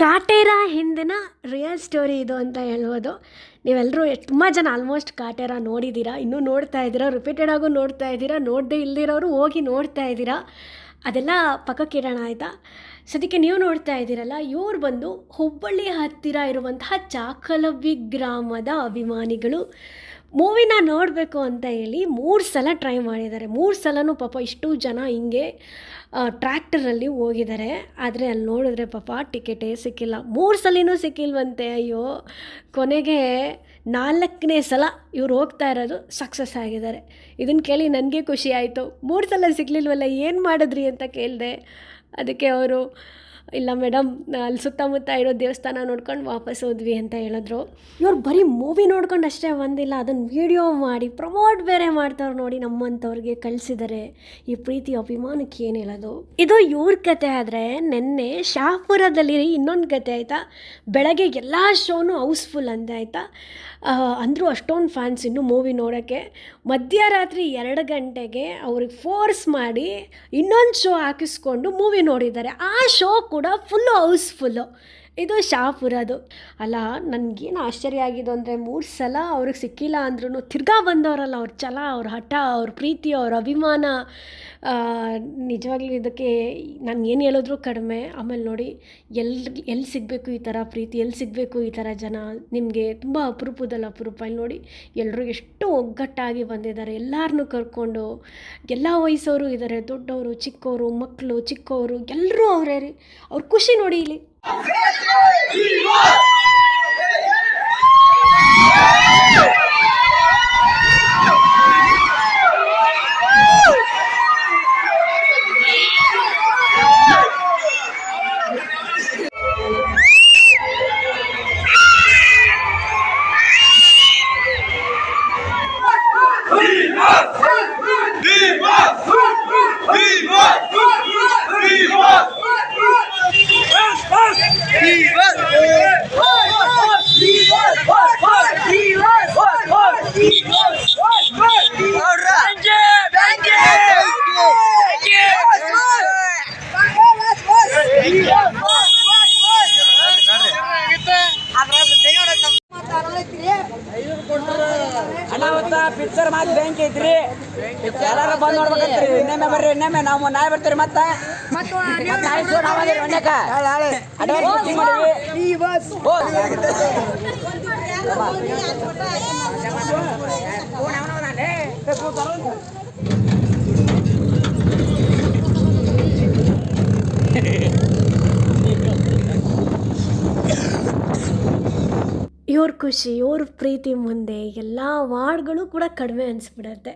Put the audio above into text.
ಕಾಟೇರ ಹಿಂದಿನ real story ಇದು ಅಂತ ಹೇಳ್ಬೋದು. ನೀವೆಲ್ಲರೂ ತುಂಬ ಜನ ಆಲ್ಮೋಸ್ಟ್ ಕಾಟೇರ ನೋಡಿದ್ದೀರಾ ಇನ್ನೂ ನೋಡ್ತಾ ಇದ್ದೀರಾ ರಿಪೀಟೆಡ್ ಆಗು ನೋಡ್ತಾ ಇದ್ದೀರಾ, ನೋಡದೇ ಇಲ್ದಿರೋರು ಹೋಗಿ ನೋಡ್ತಾ ಇದ್ದೀರಾ. ಅದೆಲ್ಲ ಪಕ್ಕಕ್ಕಿಡೋಣ ಆಯಿತಾ? ಸದ್ಯಕ್ಕೆ ನೀವು ನೋಡ್ತಾ ಇದ್ದೀರಲ್ಲ, ಇವರು ಬಂದು ಹುಬ್ಬಳ್ಳಿ ಹತ್ತಿರ ಇರುವಂತಹ ಚಾಕಲವ್ವಿ ಗ್ರಾಮದ ಅಭಿಮಾನಿಗಳು. ಮೂವಿನ ನೋಡಬೇಕು ಅಂತ ಹೇಳಿ ಮೂರು ಸಲ ಟ್ರೈ ಮಾಡಿದ್ದಾರೆ. ಮೂರು ಸಲನೂ ಪಾಪ ಇಷ್ಟು ಜನ ಹಿಂಗೆ ಟ್ರ್ಯಾಕ್ಟರಲ್ಲಿ ಹೋಗಿದ್ದಾರೆ. ಆದರೆ ಅಲ್ಲಿ ನೋಡಿದ್ರೆ ಪಾಪ ಟಿಕೆಟೇ ಸಿಕ್ಕಿಲ್ಲ. ಮೂರು ಸಲಿನೂ ಸಿಕ್ಕಿಲ್ವಂತೆ. ಅಯ್ಯೋ, ಕೊನೆಗೆ ನಾಲ್ಕನೇ ಸಲ ಇವ್ರು ಹೋಗ್ತಾ ಇರೋದು ಸಕ್ಸಸ್ ಆಗಿದ್ದಾರೆ. ಇದನ್ನು ಕೇಳಿ ನನಗೆ ಖುಷಿ ಆಯಿತು. ಮೂರು ಸಲ ಸಿಗಲಿಲ್ವಲ್ಲ ಏನು ಮಾಡಿದ್ರಿ ಅಂತ ಕೇಳಿದೆ. ಅದಕ್ಕೆ ಅವರು ಇಲ್ಲ ಮೇಡಮ್, ಅಲ್ಲಿ ಸುತ್ತಮುತ್ತ ಇರೋ ದೇವಸ್ಥಾನ ನೋಡ್ಕೊಂಡು ವಾಪಸ್ ಹೋದ್ವಿ ಅಂತ ಹೇಳಿದ್ರು. ಇವ್ರು ಬರೀ ಮೂವಿ ನೋಡ್ಕೊಂಡು ಅಷ್ಟೇ ಬಂದಿಲ್ಲ ಅದನ್ನು ವೀಡಿಯೋ ಮಾಡಿ ಪ್ರಮೋಟ್ ಬೇರೆ ಮಾಡ್ತಾವ್ರು ನೋಡಿ ನಮ್ಮಂಥವ್ರಿಗೆ ಕಳಿಸಿದರೆ. ಈ ಪ್ರೀತಿ ಅಭಿಮಾನಕ್ಕೆ ಏನು ಹೇಳೋದು? ಇದು ಇವ್ರ ಕತೆ ಆದರೆ ನಿನ್ನೆ ಶಾಹಪುರದಲ್ಲಿ ಇನ್ನೊಂದು ಕತೆ ಆಯಿತಾ? ಬೆಳಗ್ಗೆ ಎಲ್ಲ ಶೋನು ಹೌಸ್ಫುಲ್ ಅಂತ ಆಯಿತಾ? ಅಂದರೂ ಅಷ್ಟೊಂದು ಫ್ಯಾನ್ಸ್ ಇನ್ನು ಮೂವಿ ನೋಡೋಕ್ಕೆ. ಮಧ್ಯರಾತ್ರಿ ಎರಡು ಗಂಟೆಗೆ ಅವ್ರಿಗೆ ಫೋರ್ಸ್ ಮಾಡಿ ಇನ್ನೊಂದು ಶೋ ಹಾಕಿಸ್ಕೊಂಡು ಮೂವಿ ನೋಡಿದ್ದಾರೆ. ಆ ಶೋ ಕೂಡ ಫುಲ್ಲು ಹೌಸ್ಫುಲ್ಲು ಇದು ಶಾಪುರದು ಅಲ್ಲ, ನನಗೇನು ಆಶ್ಚರ್ಯ ಆಗಿದ್ದು ಅಂದರೆ ಮೂರು ಸಲ ಅವ್ರಿಗೆ ಸಿಕ್ಕಿಲ್ಲ ಅಂದ್ರೂ ತಿರ್ಗಾ ಬಂದವರಲ್ಲ ಅವ್ರ ಛಲ, ಅವ್ರ ಹಠ, ಅವ್ರ ಪ್ರೀತಿ, ಅವ್ರ ಅಭಿಮಾನ. ನಿಜವಾಗ್ಲೂ ಇದಕ್ಕೆ ನಾನು ಏನು ಹೇಳಿದ್ರು ಕಡಿಮೆ. ಆಮೇಲೆ ನೋಡಿ ಎಲ್ಲಿ ಎಲ್ಲಿ ಸಿಗಬೇಕು ಈ ಥರ ಪ್ರೀತಿ ಎಲ್ಲಿ ಸಿಗಬೇಕು ಈ ಥರ ಜನ? ನಿಮಗೆ ತುಂಬ ಅಪರೂಪದಲ್ಲಿ ಅಪರೂಪ. ಇಲ್ಲಿ ನೋಡಿ ಎಲ್ಲರೂ ಎಷ್ಟು ಒಗ್ಗಟ್ಟಾಗಿ ಬಂದಿದ್ದಾರೆ. ಎಲ್ಲರನ್ನೂ ಕರ್ಕೊಂಡು, ಎಲ್ಲ ವಯಸ್ಸವರು ಇದ್ದಾರೆ ದೊಡ್ಡವರು ಚಿಕ್ಕವರು ಮಕ್ಕಳು ಚಿಕ್ಕವರು ಎಲ್ಲರೂ ಅವರೇ ರೀ. ಅವ್ರ ಖುಷಿ ನೋಡಿ ಇಲ್ಲಿ. Viva! ಅನಾಹುತ ಪಿಕ್ಚರ್ ಮಾತ್ ಬ್ಯಾಂಕ್ ಐತ್ರಿ ಎಲ್ಲಾರು ಬಂದ್ ನೋಡ್ಬೇಕಂತ್ರಿ ಇನ್ನೊಮ್ಮೆ ಬರ್ರಿ ಇನ್ನೊಮ್ಮೆ ನಾವು ನಾಳೆ ಬರ್ತೀರಿ ಮತ್ತ ಮತ್ತ್ ನಾಳೆ show ನಾವ್ ಅದೇರಿ ಒನ್ಯಾಕ. Advance booking ಮಾಡೀವಿ. ಓ. ಇವ್ರ ಖುಷಿ ಇವ್ರ ಪ್ರೀತಿ ಮುಂದೆ ಎಲ್ಲ ವಾರ್ಡ್ಗಳು ಕೂಡ ಕಡಿಮೆ ಅನಿಸ್ಬಿಡತ್ತೆ.